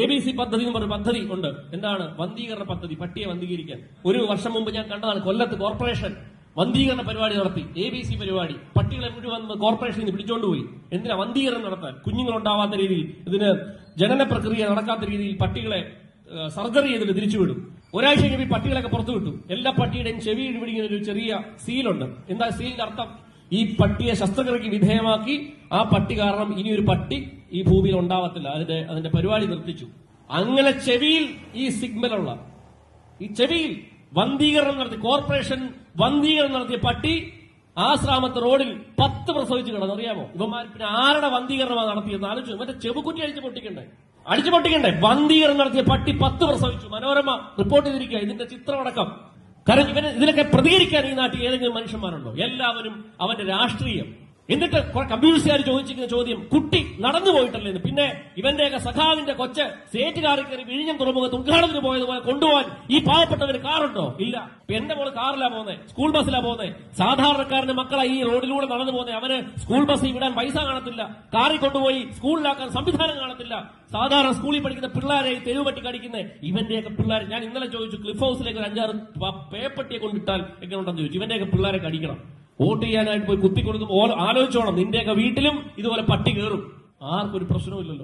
A B C പദ്ധതി എന്ന് പറഞ്ഞ പദ്ധതി ഉണ്ട്. എന്താണ്? വന്ധീകരണ പദ്ധതി പട്ടിയെ വന്ധീകരിക്കാൻ. ഒരു വർഷം മുമ്പ് ഞാൻ കണ്ടതാണ് കൊല്ലത്ത് കോർപ്പറേഷൻ വന്ധീകരണ പരിപാടി നടത്തി. എ ബി സി പരിപാടി. പട്ടികളെ മുഴുവൻ കോർപ്പറേഷനിൽ നിന്ന് പിടിച്ചുകൊണ്ടുപോയി എന്തിനാ വന്ധീകരണം നടത്താൻ? കുഞ്ഞുങ്ങൾ ഉണ്ടാവാത്ത രീതിയിൽ. ഇതിന് ജനന പ്രക്രിയ നടക്കാത്ത രീതിയിൽ പട്ടികളെ സർജറി ചെയ്തിട്ട് തിരിച്ചുവിടും. ഒരാഴ്ച കഴിയുമ്പോൾ പട്ടികളൊക്കെ പുറത്തു വിട്ടു എല്ലാ പട്ടിയുടെയും ചെവി പിടിക്കുന്ന ഒരു ചെറിയ സീലുണ്ട്. എന്താ സീലിന്റെ അർത്ഥം? ഈ പട്ടിയെ ശസ്ത്രക്രിയക്ക് വിധേയമാക്കി ആ പട്ടി കാരണം ഇനി ഒരു പട്ടി ഈ ഭൂമിയിൽ ഉണ്ടാവത്തില്ല. അതിന്റെ അതിന്റെ പരിപാടി നിർത്തിച്ചു. അങ്ങനെ ചെവിയിൽ ഈ സിഗ്നലുള്ള ഈ ചെവിയിൽ വന്ധീകരണം നടത്തി കോർപ്പറേഷൻ വന്ധീകരണം നടത്തിയ പട്ടി ആശ്രാമത്തെ റോഡിൽ പത്ത് പ്രസവിച്ച് കിടന്നു. അറിയാമോ? ഇവന്മാർ പിന്നെ ആരുടെ വന്ധീകരണമാണ് നടത്തിയെന്ന് ആലോചിച്ചു. മറ്റേ ചെവുകുറ്റി അടിച്ച് പൊട്ടിക്കണ്ടേ? അടിച്ചു പൊട്ടിക്കണ്ടേ? വന്ധീകരണം നടത്തിയ പട്ടി പത്ത് പ്രസവിച്ചു. മനോരമ റിപ്പോർട്ട് ചെയ്തിരിക്കുക ഇതിന്റെ ചിത്രമടക്കം. കാരണം ഇവന് ഇതിനൊക്കെ പ്രതികരിക്കാൻ ഈ നാട്ടിൽ ഏതെങ്കിലും മനുഷ്യന്മാരുണ്ടോ? എല്ലാവരും അവന്റെ രാഷ്ട്രീയം എന്നിട്ട് കമ്മ്യൂണിസ്റ്റുകാർ ചോദിച്ചിരിക്കുന്ന ചോദ്യം കുട്ടി നടന്നു പോയിട്ടല്ലേ പിന്നെ ഇവന്റെയൊക്കെ സഖാവിന്റെ കൊച്ച് സേറ്റ് കാറിൽ കയറി വിഴിഞ്ഞം തുറമുഖത്ത് ഉദ്ഘാടനത്തിന് പോയതുപോലെ കൊണ്ടുപോകാൻ ഈ പാവപ്പെട്ടവന് കാറുണ്ടോ? ഇല്ല. എന്റെ മോൾ കാറിലാ പോകുന്നത് സ്കൂൾ ബസ്സിലാ പോകുന്നത് സാധാരണക്കാരന്റെ മക്കളെ ഈ റോഡിലൂടെ നടന്നു പോകുന്നത് അവന് സ്കൂൾ ബസ്സിൽ വിടാൻ പൈസ കാണത്തില്ല. കാറിൽ കൊണ്ടുപോയി സ്കൂളിലാക്കാൻ സംവിധാനം കാണത്തില്ല. സാധാരണ സ്കൂളിൽ പഠിക്കുന്ന പിള്ളേരെ തെരുവ് പറ്റി കടിക്കുന്നത് ഇവന്റെയൊക്കെ പിള്ളേർ ഞാൻ ഇന്നലെ ചോദിച്ചു ക്ലിഫ് ഹൗസിലേക്ക് ഒരു അഞ്ചാറ് പേപ്പട്ടിയെ കൊണ്ടിട്ടാൽ എങ്ങനെ ഉണ്ടെന്ന് ചോദിച്ചു. ഇവന്റെയൊക്കെ പിള്ളേരെ കടിക്കണം വോട്ട് ചെയ്യാനായിട്ട് പോയി കുത്തിക്കൊടുക്കും ആലോചിച്ചോണം. നിന്റെയൊക്കെ വീട്ടിലും ഇതുപോലെ പട്ടി കയറും ആർക്കൊരു പ്രശ്നമില്ലല്ലോ